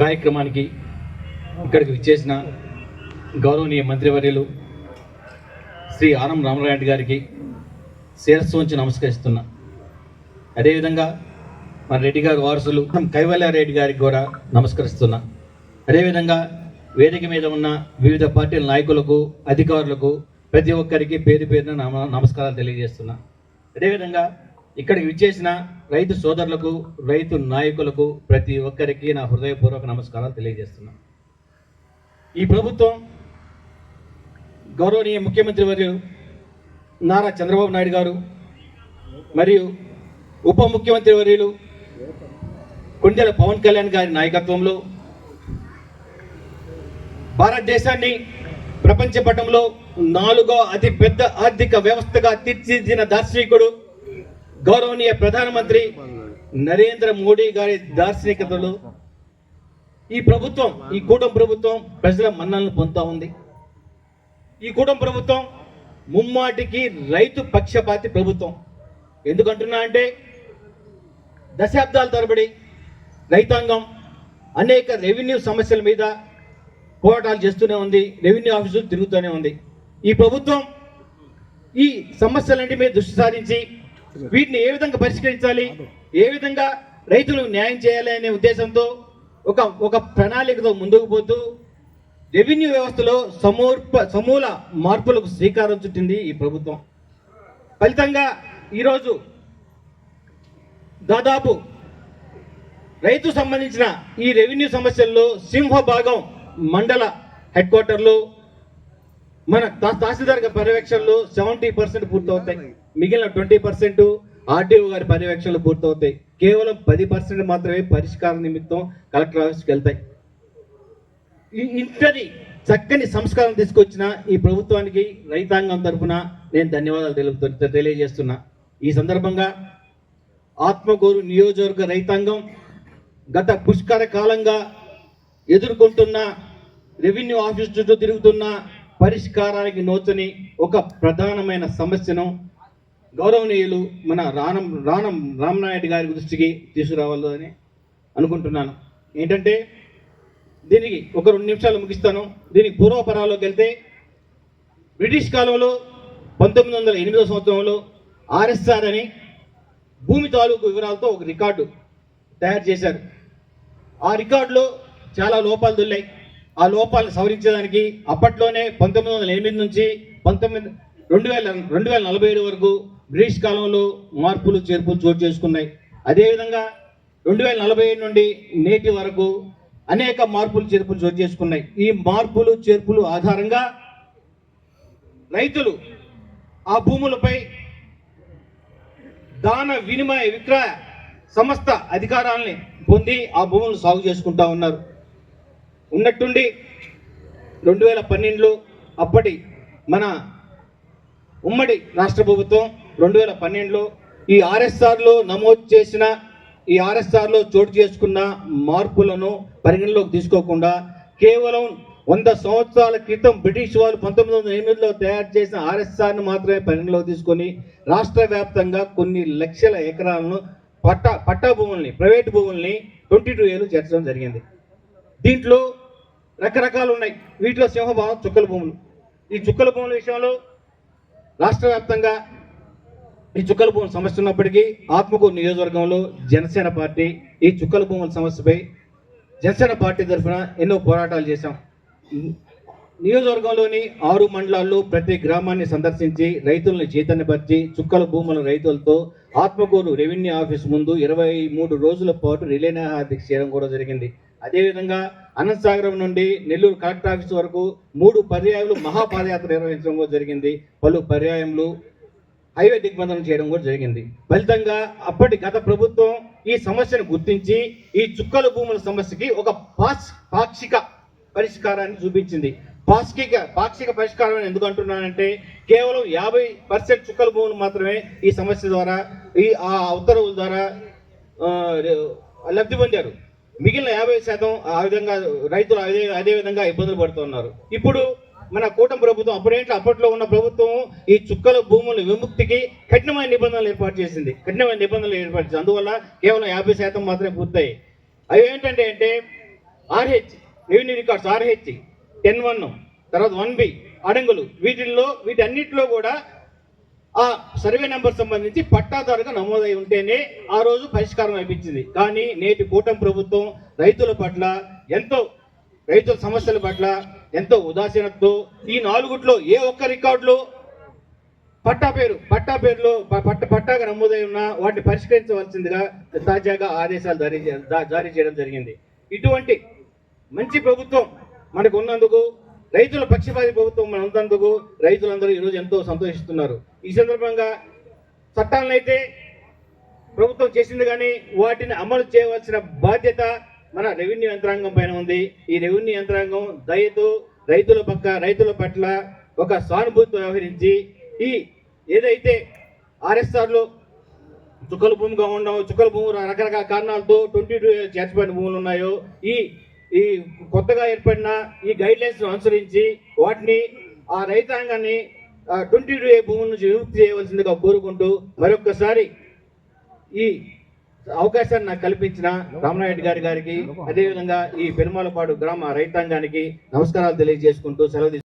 కార్యక్రమానికి ఇక్కడికి విచ్చేసిన గౌరవనీయ మంత్రివర్యులు శ్రీ ఆనం రామరాయుడు గారికి శిరస్సు ఉంచి నమస్కరిస్తున్నా. అదేవిధంగా మన రెడ్డి గారి వారసులు కైవల్యారెడ్డి గారికి కూడా నమస్కరిస్తున్నా. అదేవిధంగా వేదిక మీద ఉన్న వివిధ పార్టీల నాయకులకు అధికారులకు ప్రతి ఒక్కరికి పేరు పేరున నమ నమస్కారాలు తెలియజేస్తున్నా. అదేవిధంగా ఇక్కడికి విచ్చేసిన రైతు సోదరులకు రైతు నాయకులకు ప్రతి ఒక్కరికి నా హృదయపూర్వక నమస్కారాలు తెలియజేస్తున్నాను ఈ ప్రభుత్వం గౌరవనీయ ముఖ్యమంత్రి వర్యులు నారా చంద్రబాబు నాయుడు గారు మరియు ఉప ముఖ్యమంత్రి వర్యులు కుండెల పవన్ కళ్యాణ్ గారి నాయకత్వంలో భారతదేశాన్ని ప్రపంచ పటంలో నాలుగో అతిపెద్ద ఆర్థిక వ్యవస్థగా తీర్చిదిద్దిన దార్శనికుడు గౌరవనీయ ప్రధానమంత్రి నరేంద్ర మోడీ గారి దార్శనికతలో. ఈ ప్రభుత్వం ఈ కూటమి ప్రభుత్వం ప్రజల మన్నలను పొందుతా ఉంది. ఈ కూటమి ప్రభుత్వం ముమ్మాటికి రైతు పక్షపాతి ప్రభుత్వం. ఎందుకంటున్నా అంటే దశాబ్దాల తరబడి రైతాంగం అనేక రెవెన్యూ సమస్యల మీద పోరాటాలు చేస్తూనే ఉంది రెవెన్యూ ఆఫీసులు తిరుగుతూనే ఉంది. ఈ ప్రభుత్వం ఈ సమస్యలన్నింటి మీద దృష్టి సారించి వీటిని ఏ విధంగా పరిష్కరించాలి? ఏ విధంగా రైతులకు న్యాయం చేయాలి అనే ఉద్దేశంతో ఒక ఒక ప్రణాళికతో ముందుకు పోతూ రెవెన్యూ వ్యవస్థలో సమూర్ప సమూల మార్పులకు శ్రీకారం చుట్టింది ఈ ప్రభుత్వం. ఫలితంగా ఈరోజు దాదాపు రైతు సంబంధించిన ఈ రెవెన్యూ సమస్యల్లో సింహభాగం మండల హెడ్ క్వార్టర్లో మన తహసీల్దార్ పర్యవేక్షణలో సెవెంటీ పర్సెంట్ పూర్తవుతాయి. మిగిలిన ట్వంటీ పర్సెంట్ ఆర్డీఓ గారి పర్యవేక్షణలు పూర్తవుతాయి. కేవలం పది పర్సెంట్ మాత్రమే పరిష్కార నిమిత్తం కలెక్టర్ ఆఫీస్కి వెళ్తాయి. ఈ- ఇంతటి చక్కని సంస్కారం తీసుకొచ్చిన ఈ ప్రభుత్వానికి రైతాంగం తరఫున నేను ధన్యవాదాలు తెలుపుతూ తెలియజేస్తున్నా. ఈ సందర్భంగా ఆత్మగూరు నియోజకవర్గ రైతాంగం గత పుష్కర కాలంగా ఎదుర్కొంటున్న రెవెన్యూ ఆఫీస్ చుట్టూ తిరుగుతున్న పరిష్కారానికి నోచని ఒక ప్రధానమైన సమస్యను గౌరవనీయులు మన రానం రానం రామనాయుడు గారి దృష్టికి తీసుకురావాలని అనుకుంటున్నాను. ఏంటంటే దీనికి ఒక రెండు నిమిషాలు ముగిస్తాను. దీనికి పూర్వపరాల్లోకి వెళ్తే బ్రిటిష్ కాలంలో పంతొమ్మిది వందల ఎనిమిదో సంవత్సరంలో ఆర్ఎస్ఆర్ అని భూమి తాలూకు వివరాలతో ఒక రికార్డు తయారు చేశారు. ఆ రికార్డులో చాలా లోపాలు దొల్లాయి ఆ లోపాలను సవరించడానికి అప్పట్లోనే పంతొమ్మిది వందల ఎనిమిది నుంచి పంతొమ్మిది రెండు వేల రెండు వేల నలభై ఏడు వరకు బ్రిటిష్ కాలంలో మార్పులు చేర్పులు చోటు చేసుకున్నాయి. అదేవిధంగా రెండు వేల నలభై ఏడు నుండి నేటి వరకు అనేక మార్పులు చేర్పులు చోటు చేసుకున్నాయి. ఈ మార్పులు చేర్పులు ఆధారంగా రైతులు ఆ భూములపై దాన వినిమయ విక్రయ సంస్థ అధికారాలని పొంది ఆ భూములను సాగు చేసుకుంటా ఉన్నారు. ఉన్నట్టుండి రెండు వేల పన్నెండులో అప్పటి మన ఉమ్మడి రాష్ట్ర ప్రభుత్వం రెండు వేల పన్నెండులో ఈ ఆర్ఎస్ఆర్లో నమోదు చేసిన ఈ ఆర్ఎస్ఆర్లో చోటు చేసుకున్న మార్పులను పరిగణలోకి తీసుకోకుండా కేవలం వంద సంవత్సరాల క్రితం బ్రిటిష్ వాళ్ళు పంతొమ్మిది వందల ఎనిమిదిలో తయారు చేసిన ఆర్ఎస్ఆర్ను మాత్రమే పరిగణలోకి తీసుకొని రాష్ట్ర వ్యాప్తంగా కొన్ని లక్షల ఎకరాలను పట్టా పట్టా భూముల్ని ప్రైవేట్ భూముల్ని ట్వంటీ టూ ఏలు చేర్చడం జరిగింది. దీంట్లో రకరకాలు ఉన్నాయి. వీటిలో సింహభావం చుక్కల భూములు. ఈ చుక్కల భూముల విషయంలో రాష్ట్ర వ్యాప్తంగా ఈ చుక్కల భూముల సమస్య ఉన్నప్పటికీ ఆత్మకూరు నియోజకవర్గంలో జనసేన పార్టీ ఈ చుక్కల భూముల సమస్యపై జనసేన పార్టీ తరఫున ఎన్నో పోరాటాలు చేశాం. నియోజకవర్గంలోని ఆరు మండలాల్లో ప్రతి గ్రామాన్ని సందర్శించి రైతులను చైతన్యపరిచి చుక్కల భూముల రైతులతో ఆత్మకూరు రెవెన్యూ ఆఫీస్ ముందు ఇరవై మూడు రోజుల పాటు రిలే దీక్ష చేయడం కూడా జరిగింది. అదేవిధంగా అనంతసాగరం నుండి నెల్లూరు కలెక్టర్ ఆఫీస్ వరకు మూడు పర్యాయాలు మహాపాదయాత్ర నిర్వహించడం కూడా జరిగింది. పలు పర్యాయములు హైవే దిగ్బంధనం చేయడం కూడా జరిగింది. ఫలితంగా అప్పటి గత ప్రభుత్వం ఈ సమస్యను గుర్తించి ఈ చుక్కల భూముల సమస్యకి ఒక పాస్ పాక్షిక పరిష్కారాన్ని చూపించింది. పాక్షిక పాక్షిక పరిష్కారం ఎందుకు అంటున్నానంటే కేవలం యాభై పర్సెంట్ చుక్కల భూములు మాత్రమే ఈ సమస్య ద్వారా ఈ ఆ ఉత్తర్వుల ద్వారా లబ్ధి పొందారు. మిగిలిన యాభై శాతం ఆ విధంగా రైతులు అదే అదే విధంగా ఇబ్బందులు పడుతున్నారు. ఇప్పుడు మన కూటమి ప్రభుత్వం అప్పుడేంటి అప్పట్లో ఉన్న ప్రభుత్వం ఈ చుక్కల భూముల విముక్తికి కఠినమైన నిబంధనలు ఏర్పాటు చేసింది. కఠినమైన నిబంధనలు ఏర్పాటు చేసింది. అందువల్ల కేవలం యాభై శాతం మాత్రమే పూర్తయి అవి ఏంటంటే అంటే RH revenue records RH ten one తర్వాత వన్ బి అడంగులు. వీటిల్లో వీటన్నిటిలో కూడా ఆ సర్వే నెంబర్ సంబంధించి పట్టాదారుగా నమోదై ఉంటేనే ఆ రోజు పరిష్కారం అనిపించింది కానీ నేటి కూటమి ప్రభుత్వం రైతుల పట్ల ఎంతో రైతుల సమస్యల పట్ల ఎంతో ఉదాసీనతతో ఈ నాలుగుట్లో ఏ ఒక్క రికార్డులో పట్టా పేరు పట్టా పేరులో పట్ట పట్టాగా నమోదై ఉన్న వాటిని పరిష్కరించవలసిందిగా తాజాగా ఆదేశాలు జారీ జారీ చేయడం జరిగింది. ఇటువంటి మంచి ప్రభుత్వం మనకు ఉన్నందుకు రైతుల పక్షపాతి ప్రభుత్వం మనం ఉన్నందుకు రైతులందరూ ఈరోజు ఎంతో సంతోషిస్తున్నారు. ఈ సందర్భంగా చట్టాలను అయితే ప్రభుత్వం చేసింది కానీ వాటిని అమలు చేయవలసిన బాధ్యత మన రెవెన్యూ యంత్రాంగం పైన ఉంది. ఈ రెవెన్యూ యంత్రాంగం దయతో రైతుల పక్క రైతుల పట్ల ఒక సానుభూతితో వ్యవహరించి ఈ ఏదైతే ఆర్ఎస్ఆర్లో చుక్కల భూమిగా ఉండవు చుక్కల భూమి రకరకాల కారణాలతో ట్వంటీ టూ చేర్చబడిన భూములు ఉన్నాయో ఈ ఈ కొత్తగా ఏర్పడిన ఈ గైడ్లైన్స్ను అనుసరించి వాటిని ఆ రైతాంగాన్ని ట్వంటీ టూ ఏ భూముల నుంచి విముక్తి చేయవలసిందిగా కోరుకుంటూ మరొక్కసారి ఈ అవకాశాన్ని నాకు కల్పించిన రామనాయుడు గారి గారికి అదేవిధంగా ఈ పెరుమాలపాడు గ్రామ రైతాంగానికి నమస్కారాలు తెలియజేసుకుంటూ సెలవు.